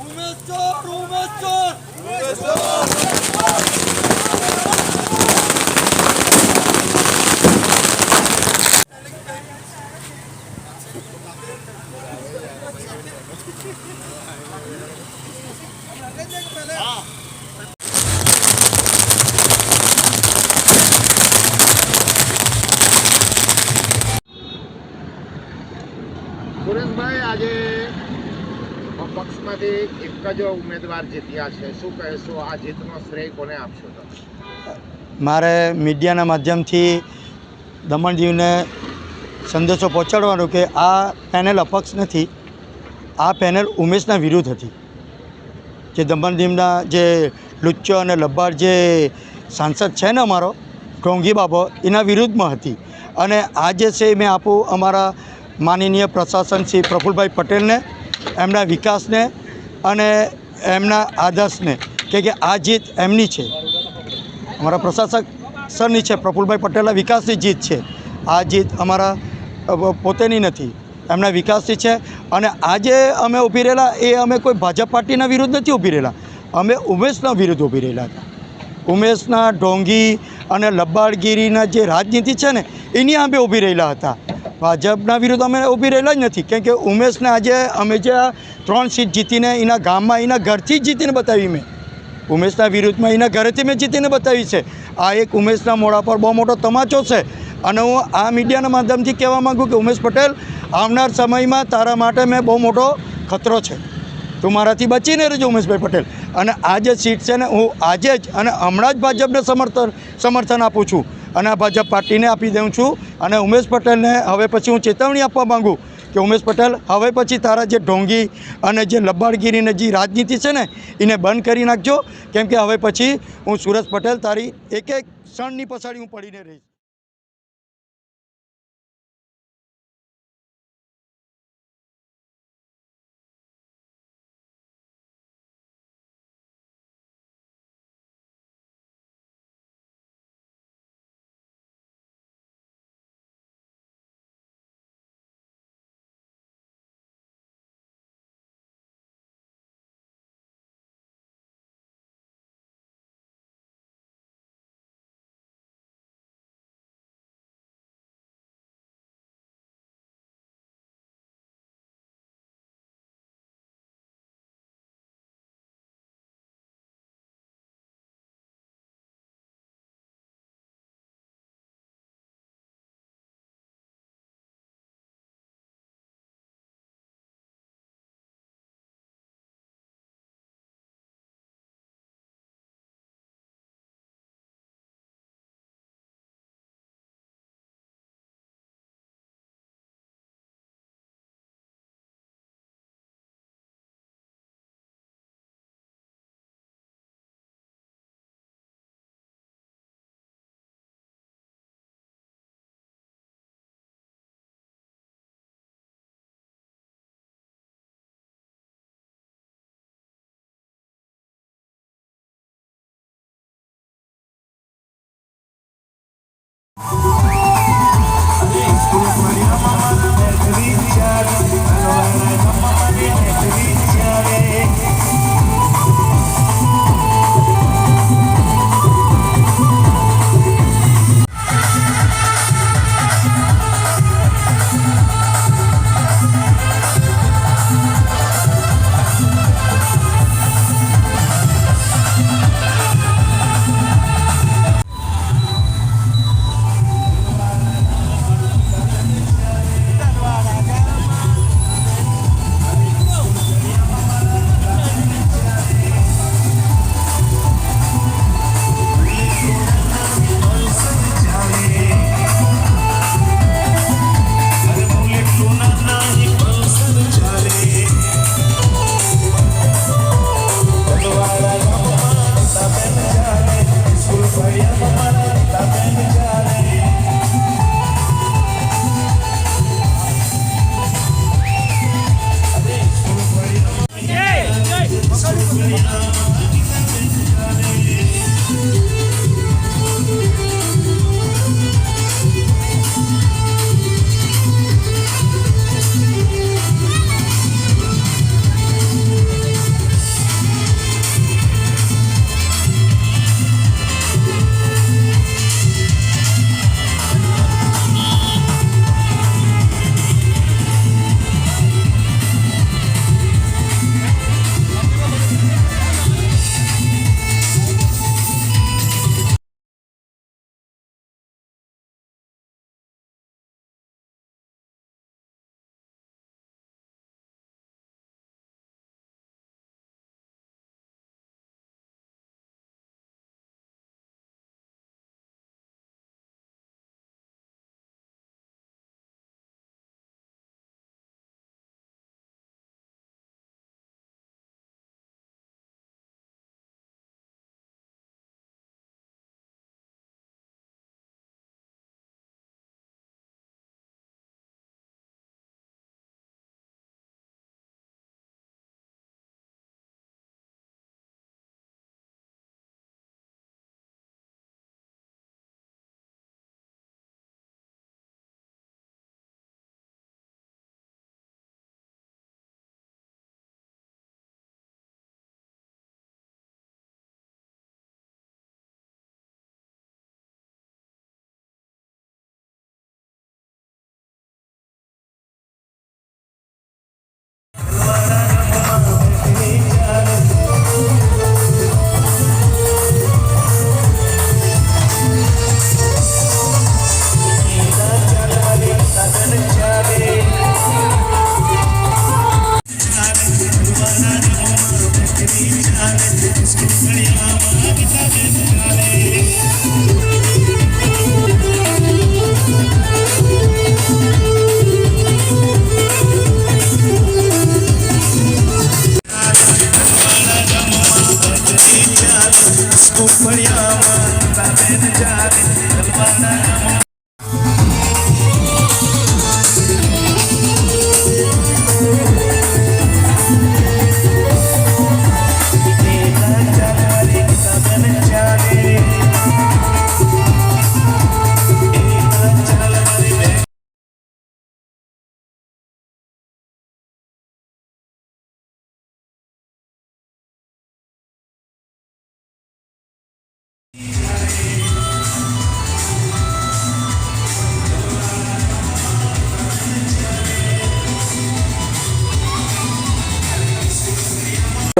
উমেশ চোর উমেশ চোর। উমেশ চোর સુરેશભાઈ આજે પક્ષમાંથી એક જ ઉમેદવાર જીત્યા છે. શું કહેશો? આ જીતનો શ્રેય કોને આપશો મારે મીડિયાના માધ્યમથી દમણજીવને સંદેશો પહોંચાડવાનો કે આ પેનલ અપક્ષ નથી, આ પેનલ ઉમેશના વિરુદ્ધ હતી. જે દમણદીવના જે લુચ્ચો અને લબ્બાડ જે સાંસદ છે ને અમારો ઢોંગી બાબો, એના વિરુદ્ધમાં હતી. અને આ જે છે મેં આપું અમારા માનનીય પ્રશાસન શ્રી પ્રફુલભાઈ પટેલને, એમના વિકાસને અને એમના આદર્શને કે કે આ જીત એમની છે. અમારા પ્રશાસક સરની છે, પ્રફુલભાઈ પટેલના વિકાસની જીત છે. આ જીત અમારા પોતેની નથી, એમના વિકાસની છે અને આજે અમે ઊભી રહેલા, એ અમે કોઈ ભાજપ પાર્ટીના વિરુદ્ધ નથી ઊભી રહેલા. અમે ઉમેશના વિરુદ્ધ ઊભી રહેલા હતા. ઉમેશના ઢોંગી અને લબાડગીરીના જે રાજનીતિ છે ને, એની અમે ઊભી રહેલા હતા. ભાજપના વિરુદ્ધ અમે ઊભી રહેલા જ નથી. કેમ કે ઉમેશને આજે અમે જે ત્રણ સીટ જીતીને એના ગામમાં, એના ઘરથી જ જીતીને બતાવી મેં. ઉમેશના વિરુદ્ધમાં એના ઘરેથી મેં જીતીને બતાવી છે. આ એક ઉમેશના મોઢા પર બહુ મોટો તમાચો છે. અને હું આ મીડિયાના માધ્યમથી કહેવા માગું કે ઉમેશ પટેલ, આવનાર સમયમાં તારા માટે મેં બહુ મોટો ખતરો છે. તું મારાથી બચીને રહેજો ઉમેશભાઈ પટેલ. અને આ જે સીટ છે ને હું આજે જ અને હમણાં જ ભાજપને સમર્થન સમર્થન આપું છું. અને ભાજપ પાર્ટીને આપી દઉં છું. અને ઉમેશ પટેલને હવે પછી હું ચેતવણી આપવા માગું કે ઉમેશ પટેલ, હવે પછી તારા જે ઢોંગી અને જે લબાડગીરીને જે રાજનીતિ છે ને, એને બંધ કરી નાખજો. કેમ કે હવે પછી હું સુરજ પટેલ, તારી એક એક ક્ષણની પછાડી હું પડીને રહીશ.